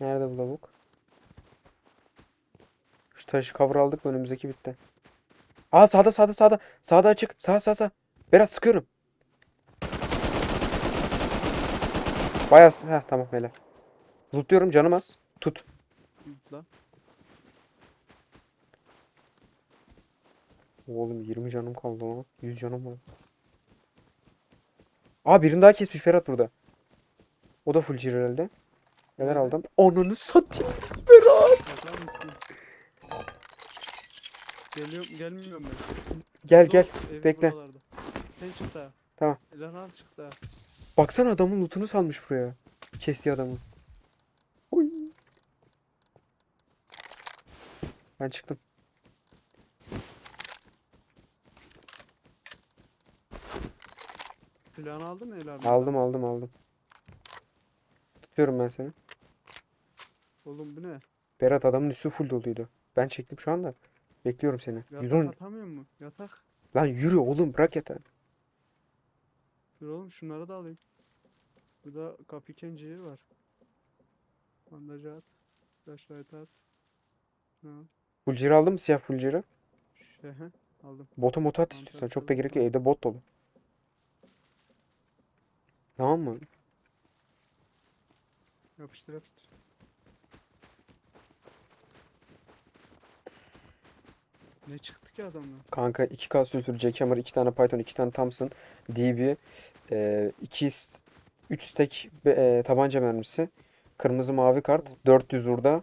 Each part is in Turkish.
Nerede bu lavuk? Şu taşı cover aldık mı önümüzdeki bitti. Aa sağda sağda sağda. Sağda açık. Sağ sağ sağ. Berat sıkıyorum. Bayağı Heh tamam hele. Lootluyorum canım az. Tut. Lan. Oğlum 20 canım kaldı lan. 100 canım var. Aa birini daha kesmiş Berat burada. O da full herhalde. Neler aldım? Onunu satayım. Berat. Geliyorum, gelmiyorum ben. Gel Dur, gel. bekle. buralarda. Sen çık daha. Tamam. Elhan çık daha. Baksana adamın lootunu salmış buraya. Kestiği adamı. Oy. Ben çıktım. Planı aldın mı Elhan? Aldım aldım aldım. Tutuyorum ben seni. Oğlum bu ne? Berat adamın üstü full doluydu. Ben çektim şu anda. Bekliyorum seni. Yatak 110. atamıyor mu? Yatak. Lan yürü oğlum bırak yatağı. Dur oğlum şunları da alayım. Burada kapı kenciği var. Bandajı at. Flashlight at. Ne al? Clear aldın mı siyah full clear'ı? Şey, he, aldım. Bota mota at istiyorsan. Çok da gerek yok. Evde bot dolu. Tamam mı? Yapıştır yapıştır. Ne çıktı ki adamdan? Kanka 2K sülfür, Jackhammer, 2 tane Python, 2 tane Thompson, DB, 2 3 stack e, tabanca mermisi, kırmızı mavi kart, 400 urda,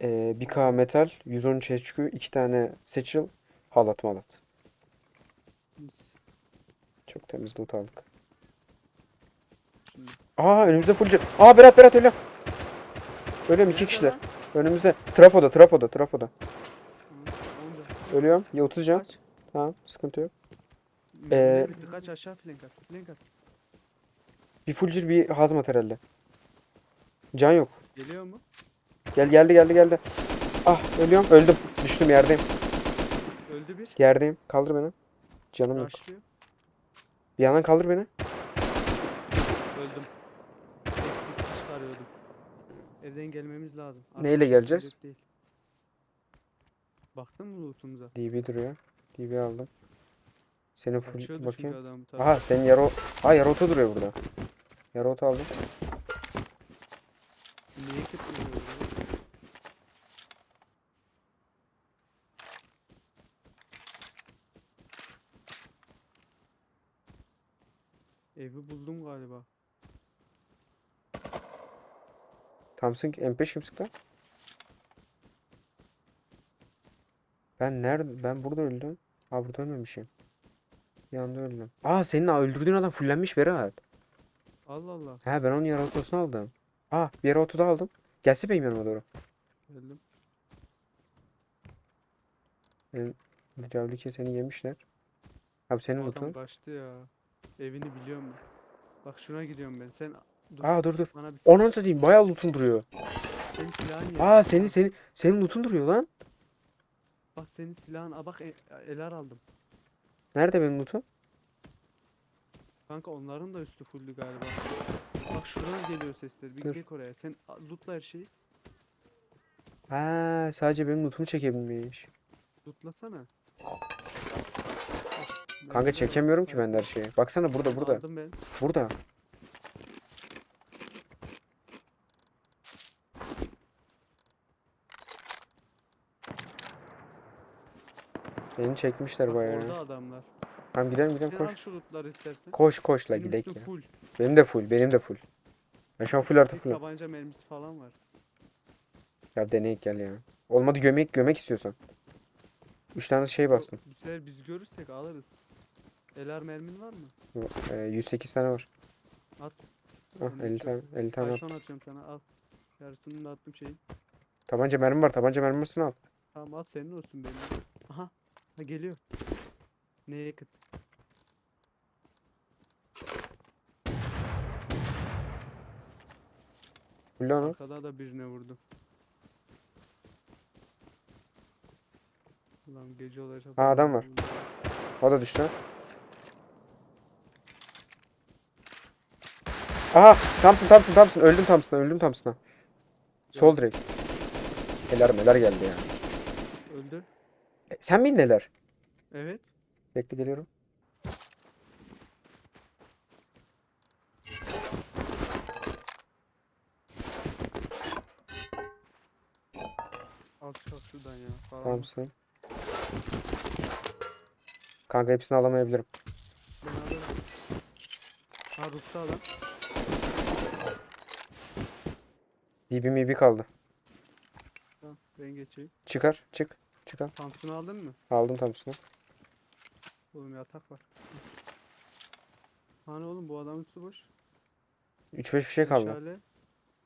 e, 1K metal, 113 HQ, 2 tane satchel, halat malat. Çok temiz loot aldık. Şimdi. Aa önümüzde full jet. Aa Berat Berat ölüyorum. Ölüyorum iki kişiler. Önümüzde. Trafoda trafoda trafoda. Ölüyorum. Ya 30 can. Kaç. Tamam sıkıntı yok. Ee. Kaç aşağı flank at. Flank at. Bir jet bir hazmat herhalde. Can yok. Geliyor mu? Gel geldi geldi geldi. Ah ölüyorum. Öldüm. Düştüm yerdeyim. Öldü bir. Yerdeyim. Kaldır beni. Canım yok. Rushlıyor. Bir yandan kaldır beni. Öldüm. Eksiksiz çıkarıyordum. Evden gelmemiz lazım. Neyle geleceğiz? Değil. Baktın mı lootumuza? DB duruyor. DB aldım. Senin full Kaçıyordu bakayım. çünkü adam. tabii. Aha senin yarı Aa yarı oto duruyor burada. Yarı oto aldım. Niye kıtmıyor? Evi buldum galiba. Thompson M5 kim sıktı? Ben nerede? Ben burada öldüm. Aa burada ölmemişim. Bir anda öldüm. Aa senin öldürdüğün adam fullenmiş Berat. Allah Allah. He ben onun yarı otosunu aldım. Aa bir yarı otoda aldım. Gelse benim yanıma doğru. Geldim. Benim Ravlike seni yemişler. Abi senin adam otun. ya. Evini biliyorum ben. Bak şuna gidiyorum ben. Sen dur. Aa dur dur. Bana bir Onun satayım bayağı loot'un duruyor. senin silahın ya. Aa senin senin senin loot'un duruyor lan. Bak senin silahın. Aa bak e- eler aldım. Nerede benim loot'um? Kanka onların da üstü fulldü galiba. Bak şuradan geliyor sesler. Bir Dur. gel oraya. Sen a- lootla her şeyi. Ha sadece benim loot'umu çekebilmiş. Lootlasana. Kanka çekemiyorum ki ben de her şeyi. Baksana burada burada. Aldım ben. Burada. Beni çekmişler Bak bayağı. orada adamlar. Tamam gidelim gidelim Sen al koş. şu lootları istersen. Koş koş la Benim gidek üstüm ya. full. Benim de full benim de full. Ben şu an full artı Tek full. tabanca mermisi falan var. Ya deneyek gel ya. Olmadı gömek gömek istiyorsan. Üç tane şey bastım. Bu sefer biz görürsek alırız. Eler mermin var mı? Ee, 108 tane var. At. Ah Ben 50 de tane 50 tane. Python atıyorum sana al. Yarısını da attım şeyin. Tabanca mermi var. Tabanca mermisini al. Tamam al senin olsun benim. Aha. Ha geliyor. Neye yakıt? Full onu. Arkada da birine vurdum. Ulan gece olacak. Ha, adam var. O da düştü. Aha Thompson Thompson Thompson öldüm Thompson'a öldüm Thompson'a. Sol direkt. Neler neler geldi ya. Öldü. Sen miydin neler? Evet. Bekle geliyorum. Al şuradan ya. Falan. Tamamsın. Kanka hepsini alamayabilirim. Ben alırım. Ha Rus'ta adam. DB MB kaldı. Tamam ben geçeyim. Çıkar. Çık. Çık al. Thompson'ı aldın mı? Aldım Thompson'ı. Oğlum yatak var. Hani oğlum bu adamın üstü boş. 3-5 bir şey kaldı. Meşale.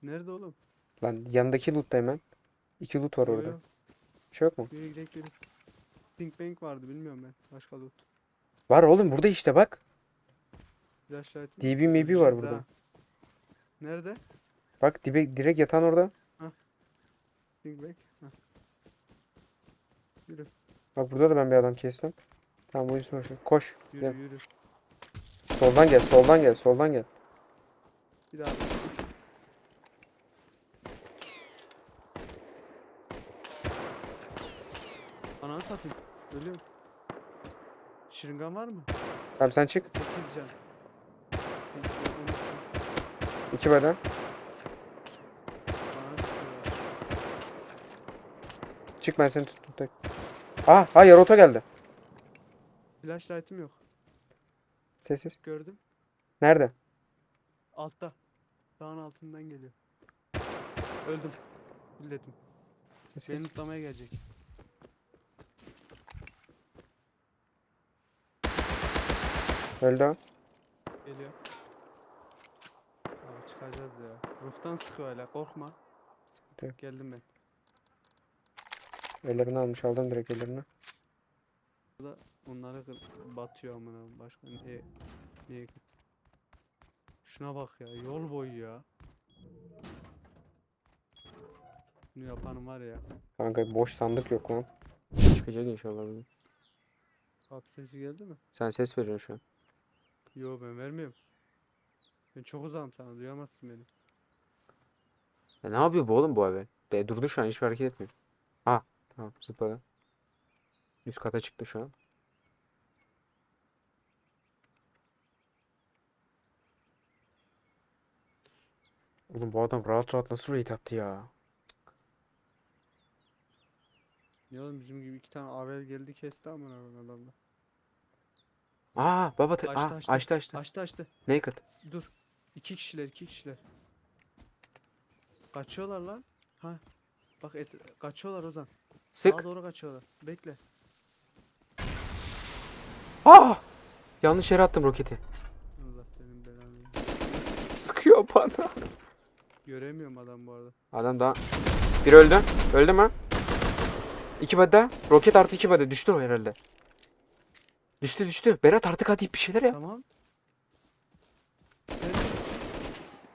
Nerede oğlum? Lan yanındaki loot'ta hemen. İki loot var Yo, orada. yo. Bir şey yok mu? Yürü gidelim yürü. Pink Bank vardı bilmiyorum ben. Başka loot. Var oğlum burada işte bak. Flash light. DB MB var burada. Nerede? Bak dibe, direkt yatan orada. Pink Bank. Yürü. Bak burada da ben bir adam kestim. Tamam bu boş ver. Koş. Yürü Gel. yürü. Soldan gel. Soldan gel. Soldan gel. Bir daha. Ananı satayım. Ölüyorum. Şırıngan var mı? Tamam sen çık. 8 can. 8 can. 12 can. İki beden. Bana sıkıyor. Çık ben seni tuttum. tek. Ah, ha Yaroto geldi. Flashlight'ım yok. Sessiz. Gördüm. Nerede? Altta. Dağın altından geliyor. Öldüm. Milletim. Sessiz. Beni tutlamaya gelecek. Öldü o. Geliyor. Abi çıkacağız ya. Roof'tan sıkıyor hala. Korkma. Sıkıntı yok. Geldim ben. Ellerini almış aldım direkt ellerini. Onları kır batıyor amına başka niye niye Şuna bak ya yol boyu ya. Bunu yapanım var ya. Kanka boş sandık yok lan. Çıkacak inşallah bugün. Abi sesi geldi mi? Sen ses veriyorsun şu an. Yo ben vermiyorum. Ben çok uzağım sana duyamazsın beni. Ya ne yapıyor bu oğlum bu abi? De durdu şu an hiç hareket etmiyor. Ha tamam zıpladı. Üst kata çıktı şu an. Oğlum bu adam rahat rahat nasıl raid attı ya? Niye oğlum bizim gibi iki tane avel geldi kesti koyayım adamla. Aa baba te- Açtı, Aa, açtı. açtı açtı. Açtı açtı. Naked. Dur. İki kişiler iki kişiler. Kaçıyorlar lan. Ha. Bak et kaçıyorlar Ozan. Sağa Sık. doğru kaçıyorlar. Bekle. Aa! Yanlış yere attım roketi. Allah senin belanı. Sıkıyor bana. Göremiyorum adam bu arada. Adam daha... Bir öldü. Öldü mü? İki daha. Roket artı iki body. Düştü o herhalde. Düştü düştü. Berat artık hadi bir şeyler yap. Tamam.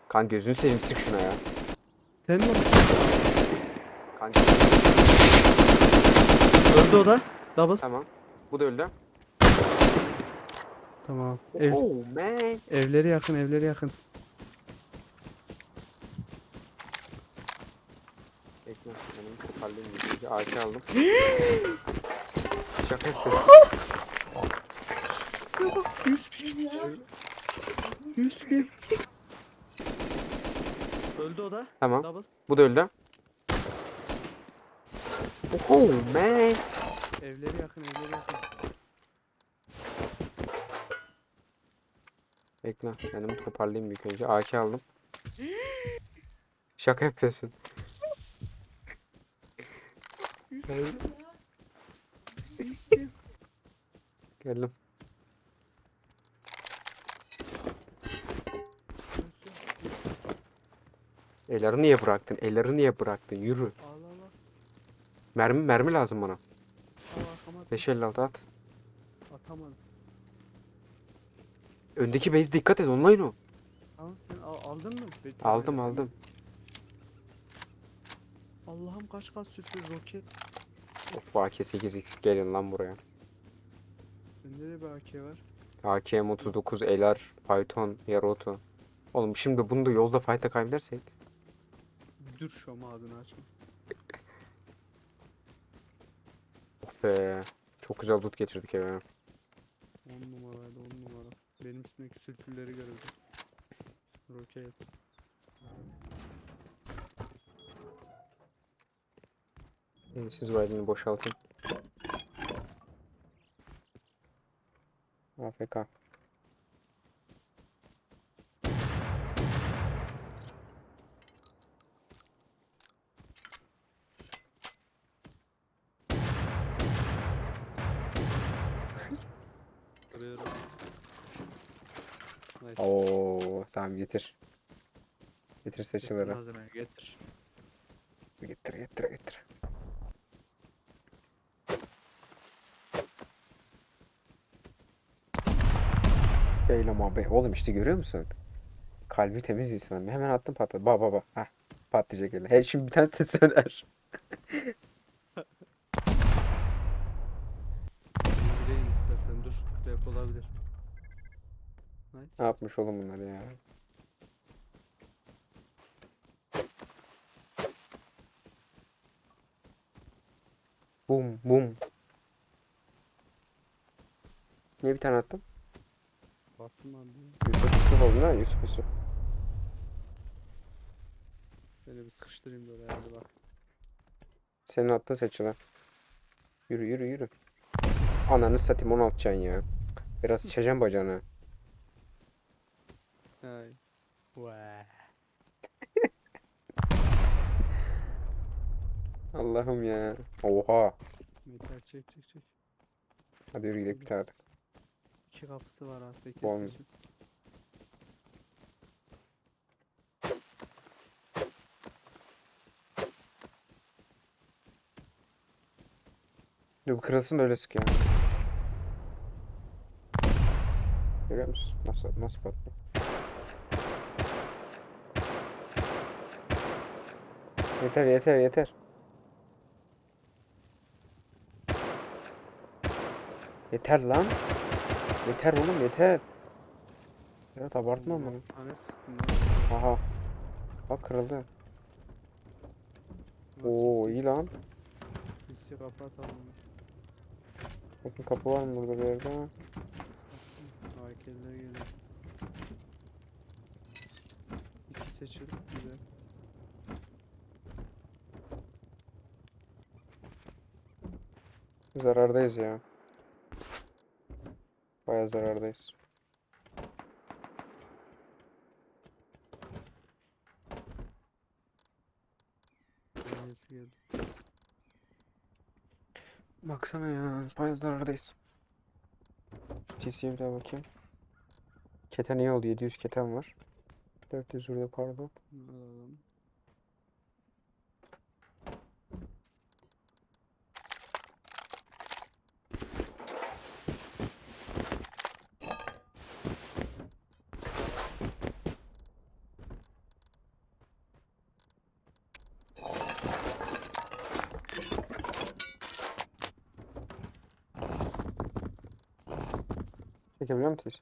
Kan gözünü seveyim sık şuna ya. Sen mi? Kanka. Öldü o da. Double. Tamam. Bu da öldü. Tamam. Ev, Oh man. evleri yakın, evleri yakın. Bekle. Benim toparlayayım bir. AK aldım. Şaka yapıyorum. 100 bin ya. 100 bin. Öldü o da. Tamam. Double. Bu da öldü. Oh man. Evleri yakın, evleri yakın. Bekle. Benim toparlayayım bir önce. AK aldım. Şaka yapıyorsun. Geldim. Elleri niye bıraktın? Elleri niye bıraktın? Yürü. Mermi mermi lazım bana. At. 556 at. Atamadım. Öndeki base dikkat et online o. Tamam sen al- aldın mı? Bekle, Aldım aldım. Allah'ım kaç kaç sürpriz roket. Of AK8X gelin lan buraya. Bende de bir AK var. AKM39 LR Python Yaroto. Oğlum şimdi bunu da yolda fight'a kaybedersek Dur şu ama ağzını açma. Be. Çok güzel loot getirdik eve. 10 numaraydı 10 numara. Benim üstümdeki sülfürleri gördüm. Roket. Siz vaydini boşaltın. AFK. Nice. Oo, tamam getir. Getir seçileri. malzemeyi getir. Getir getir getir. Beylem abi. Oğlum işte görüyor musun? Kalbi temiz insan. Hemen attım patladı. Ba ba ba. Heh. Patlayacak öyle. He şimdi bir tane ses söyler. Gireyim istersen dur. Trap olabilir. Nice. Ne yapmış oğlum bunlar ya? Bum bum. Niye bir tane attım? Bastım diye. Yusuf Yusuf oldu lan Yusuf Yusuf. Seni bir sıkıştırayım böyle hadi bak. Senin attığın seçilen. Yürü yürü yürü. Ananı satayım 16 can ya. Biraz içeceğim bacağını. Vay. Allah'ım ya. Oha. Metal çek çek çek. Hadi yürü gidelim bir tane. İki kapısı var ha. 8 Bom. Dur bu kırılsın da öyle sık ya. Görüyor musun? Nasıl nasıl patlıyor? Yeter yeter yeter. Yeter lan. Yeter oğlum yeter. Evet abartma ama. Aha. Bak kırıldı. Oo iyi lan. kimse kapı atalım. Bakın kapı var mı burada bir yerde? Heykeller geliyor. İki seçil. Güzel. Zarardayız ya. Bayağı zarardayız. Neyse geldi. Baksana ya, bayağı zarardayız. TC'ye bir daha bakayım. Keten iyi oldu, 700 keten var. 400 burada pardon. Alalım. сопротивляемся.